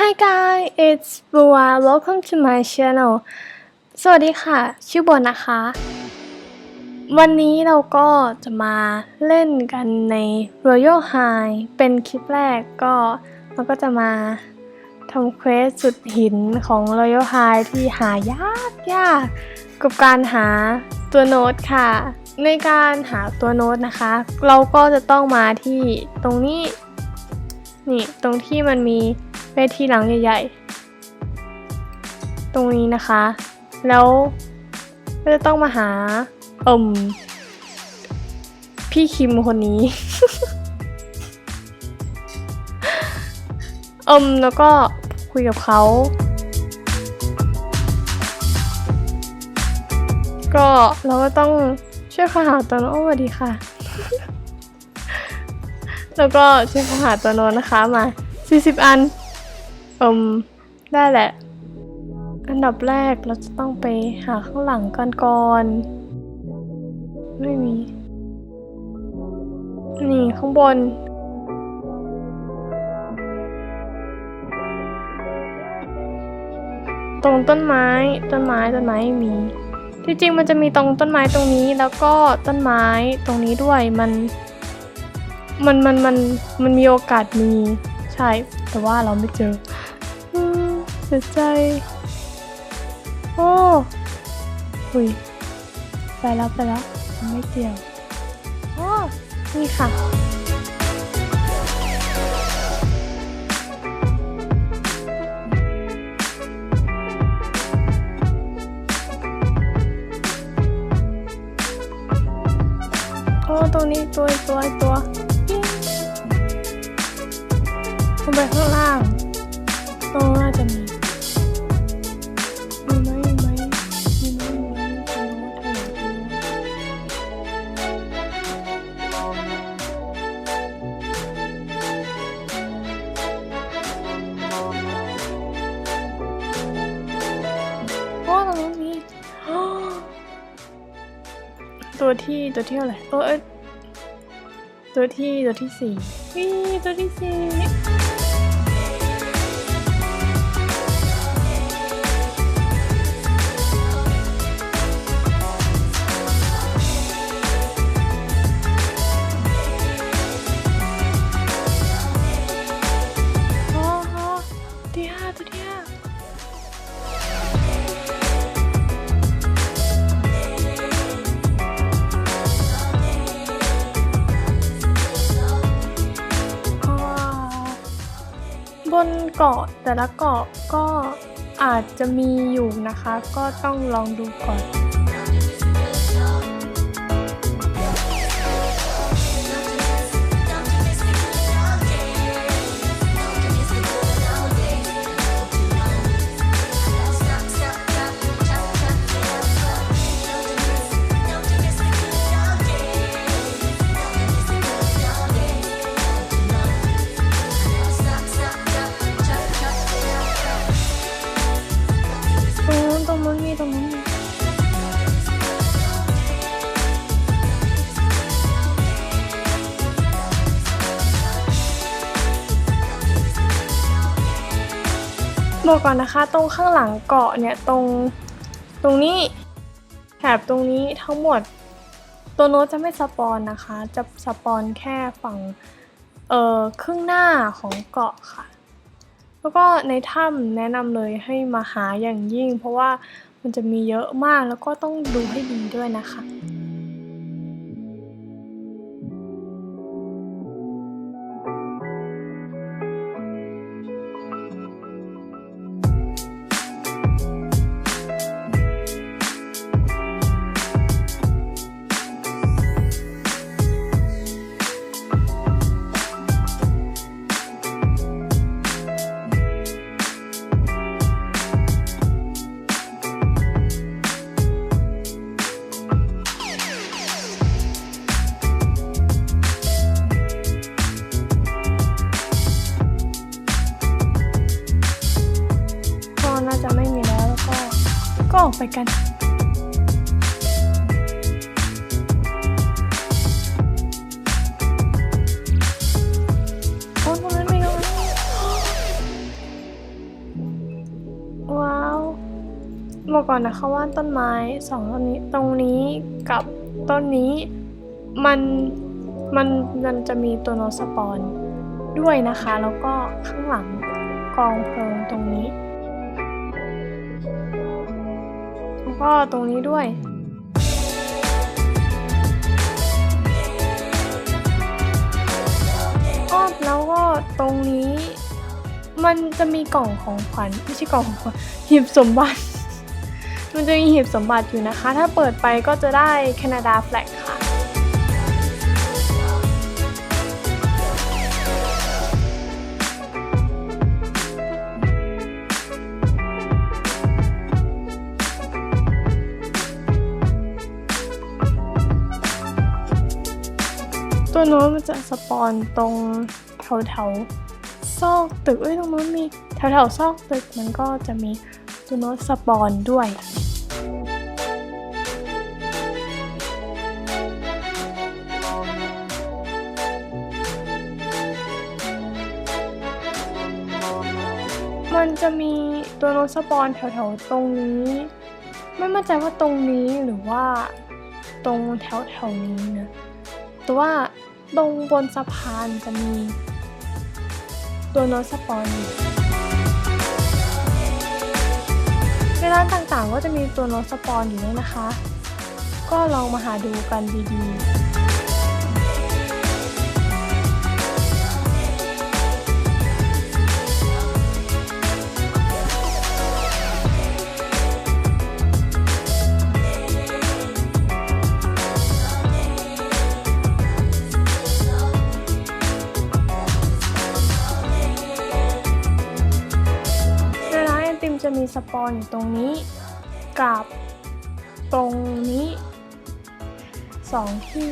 Hi guys it's Bua welcome to my channel สวัสดีค่ะ ชื่อบัวนะคะ วันนี้เราก็จะมาเล่นกันใน Royal High เป็นคลิปแรกก็เราก็จะมาทำเควสสุดหินของ Royal High ที่หายากยากกับการหาตัวโน้ตค่ะ ในการหาตัวโน้ตนะคะ เราก็จะต้องมาที่ตรงนี้ นี่ตรงที่มันมี เวทีหลังใหญ่ๆ ตรงนี้นะคะ แล้วก็จะต้องมาหาเอ่มพี่คิมคนนี้เอ่มแล้วก็คุยกับเขา ก็เราก็ต้องช่วยเขาหาตัวน้ตโอ้สวัสดีค่ะ แล้วก็ช่วยเขาหาตัวโน้ตนะคะมา 40 อัน อืม ได้แหละ อันดับแรกเราจะต้องไปหาข้างหลังกันก่อน ไม่มี นี่ข้างบน ตรงต้นไม้ ต้นไม้ ต้นไม้มี ที่จริงมันจะมีตรงต้นไม้ตรงนี้แล้วก็ต้นไม้ตรงนี้ด้วยมันมันมันมันมันมีโอกาสมี ใช่ แต่ว่าเราไม่เจอ เสียใจ โอ้หุยไปแล้วไปแล้วไม่เกี่ยวโอ้นี่ค่ะโอ้ตรงนี้ตัวตัวตัวลงไปข้างล่างตรงน่าจะมี ตัวที่ตัวที่เท่าไหร่เออเอตัวที่ตัวที่สี่วีตัวที่สี่ นเกาะแต่ละเกาะก็อาจจะมีอยู่นะคะ ก็ต้องลองดูก่อน บอกก่อนนะคะตรงข้างหลังเกาะเนี่ยตรงตรงนี้แถบตรงนี้ทั้งหมด ตัวโน้ตจะไม่สปอนนะคะ จะสปอนแค่ฝั่งเอ่อครึ่งหน้าของเกาะค่ะ แล้วก็ในถ้ำแนะนำเลยให้มาหาอย่างยิ่ง เพราะว่ามันจะมีเยอะมากแล้วก็ต้องดูให้ดีด้วยนะคะ ไปกันบอกก่อนนะคะว่าต้นไม้สองต้นนี้ตรงนี้กับต้นนี้มันมันมันจะมีตัวโนสปอนด้วยนะคะ แล้วก็ข้างหลังกองเพลิงตรงนี้ ก็ตรงนี้ด้วย ก็แล้วก็ตรงนี้ มันจะมีกล่องของขวัญไม่ใช่กล่องของขวัญหีบสมบัติ มันจะมีหีบสมบัติอยู่นะคะ ถ้าเปิดไปก็จะได้แคนาดาแฟลกค่ะ โน้ตมันจะสปอนตรงแถวแถวๆซอกตึกเอ้ยตรงโน้นมีแถวแถวๆซอกตึกมันก็จะมีตัวโน้ตสปอนด้วยมันจะมีตัวโน้ตสปอนแถวๆตรงนี้ ไม่มั่นใจว่าตรงนี้หรือว่าตรงแถวๆนี้นะแต่ว่า ตรงบนสะพานจะมีตัวโน้ตสปอนอยู่ในร้านต่างๆก็จะมีตัวโน้ตสปอนอยู่ด้วยนะคะ ก็ลองมาหาดูกันดีๆ จะมีสปอนอยู่ตรงนี้ กับตรงนี้สองที่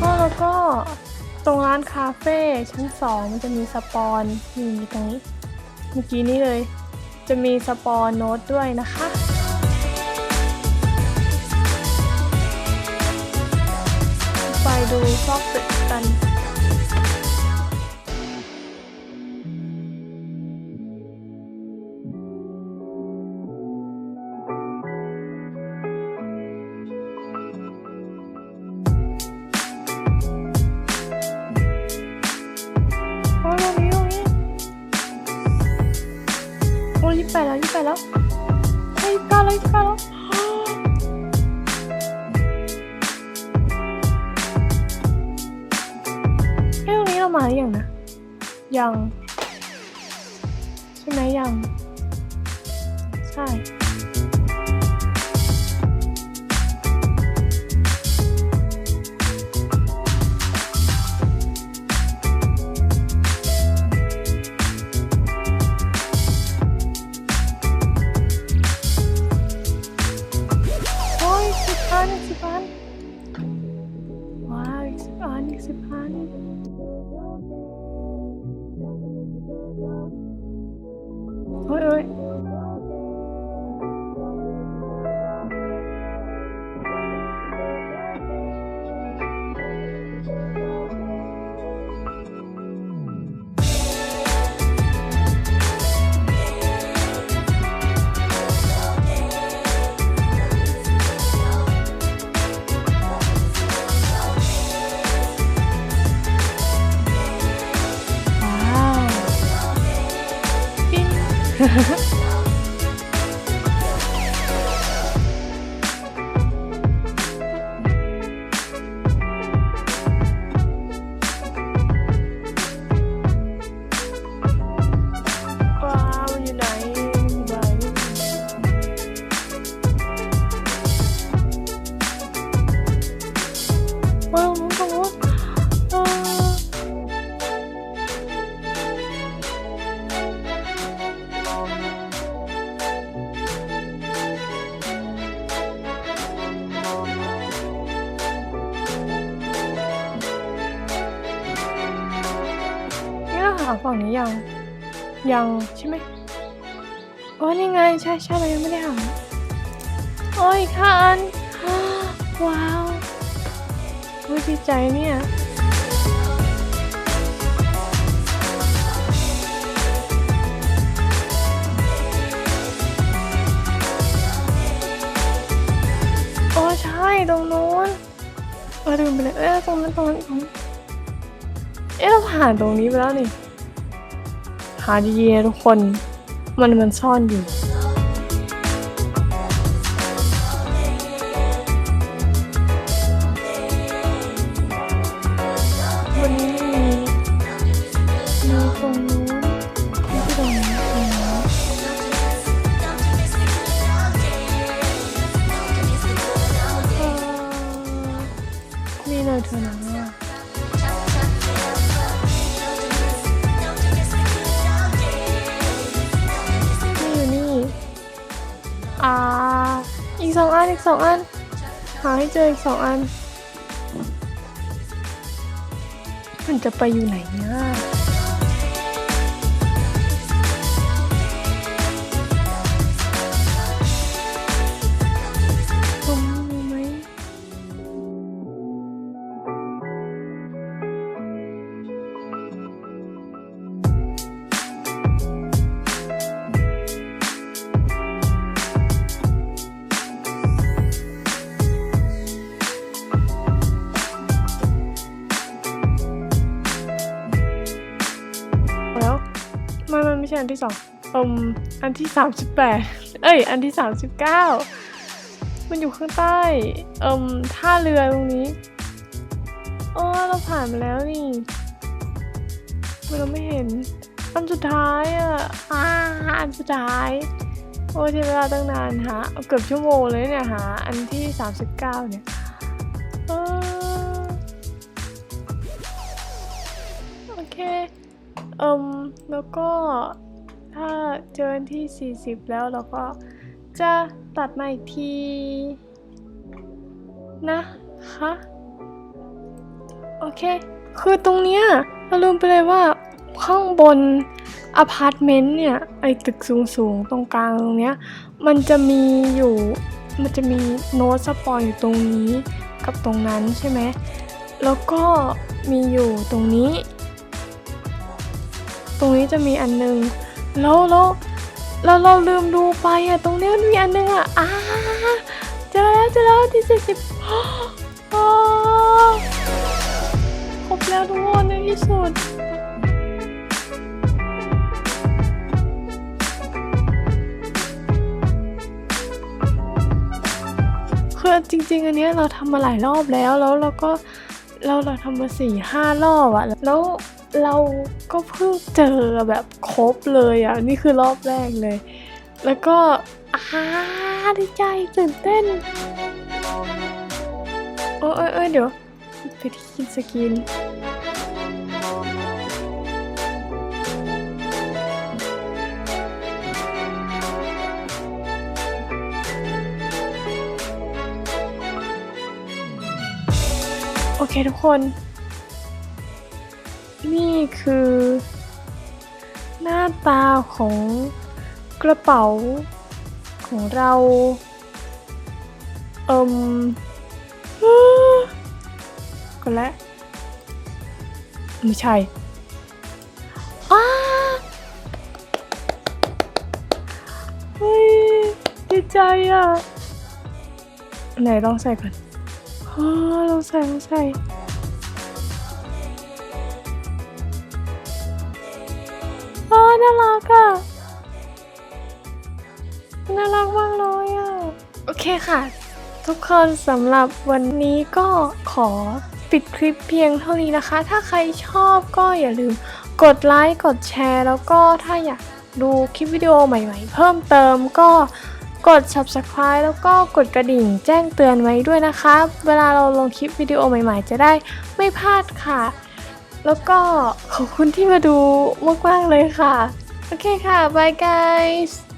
ก็แล้วก็ตรงร้านคาเฟ่ชั้นสองมันจะมีสปอนนี่มีตรงนี้ เมื่อกี้นี้เลย จะมีสปอร์โน้ตด้วยนะคะไปดูซอกตึกกัน ไปแล้วยี่สิบแปดแล้วเฮ้ยยี่สิบเก้าแล้วยี่ก้าแล้วเฮ้ยตรงนี้เรามาหรือยังนะ ยัง ใช่ไหมยัง 呵呵呵 นี่เราหาฝั่งนี้ยัง ยังใช่ไหมโอ้นี่ไง ใช่ใช่เรายังไม่ได้หาโอ้ยอีกห้าอัน ว้าวโอ้ยดีใจเนี่ยโอ้ใช่ตรงนู้นเออลืมไปเลยเอ้ยตรงนั้นตรงนั้นตรงนั้นเอ๊ะเราผ่านตรงนี้ไปแล้วนี่ หาดีๆทุกคน มันมันซ่อนอยู่ องอันอีกสองอัน หาให้เจออีกสองอัน มันจะไปอยู่ไหนเนี่ย อันที่สองอืมอันที่สามสิบแปดเอ้ย อันที่สามสิบเก้ามันอยู่ข้างใต้เอืมท่าเรือตรงนี้อ๋อเราผ่านมาแล้วนี่เราไม่เห็น อันสุดท้ายอะอ่าอันสุดท้ายโอ้ยใช้เวลาตั้งนานหาเกือบชั่วโมงเลยเนี่ยหาอันที่ 39 เนี่ยโอเคเอิมแล้วก็ ถ้าเจออันที่ 40 แล้วเราก็จะตัดมาอีกที นะคะโอเค คือตรงเนี้ยเราลืมไปเลยว่าข้างบนอพาร์ตเมนต์เนี่ย ไอตึกสูงๆ ตรงกลางตรงเนี้ย มันจะมีอยู่ มันจะมีโน้ตสปอยอยู่ตรงนี้กับตรงนั้นใช่ไหม แล้วก็มีอยู่ตรงนี้ ตรงนี้จะมีอันหนึง แล้วแล้วแล้วเราลืมดูไปอะตรงนี้มันมีอันหนึงอะอ่าเจอแล้วเจอแล้วที่สี่สิบอ๋อครบแล้วทุกคนในที่สุดคือจริง ๆ อันเนี้ยเราทำมาหลายรอบแล้วแล้วเราก็เราเราทำมาสี่ห้ารอบอะแล้ว เราก็เพิ่งเจอแบบครบเลยอะนี่คือรอบแรกเลย แล้วก็อาดีใจตื่นเต้น โอ้ยเเอ้ยเดี๋ยวไปที่กินสกินโอเคทุกคน นี่คือ หน้าตาของกระเป๋าของเราเอิมก็แล้วไม่ใช่อ้าเฮ้ยดีใจอะ ไหนลองใส่ก่อนอ๋อลองใส่ลองใส่ น่ารักอะน่ารักมากเลยอะโอเคค่ะ ทุกคนสำหรับวันนี้ก็ขอปิดคลิปเพียงเท่านี้นะคะ ถ้าใครชอบก็อย่าลืมกดไลค์ กดแชร์ แล้วก็ถ้าอยากดูคลิปวิดีโอใหม่ๆ เพิ่มเติมก็กด subscribe แล้วก็กดกระดิ่งแจ้งเตือนไว้ด้วยนะคะ เวลาเราลงคลิปวิดีโอใหม่ๆ จะได้ไม่พลาดค่ะ แล้วก็ขอบคุณที่มาดูมากๆเลยค่ะ โอเคค่ะ bye guys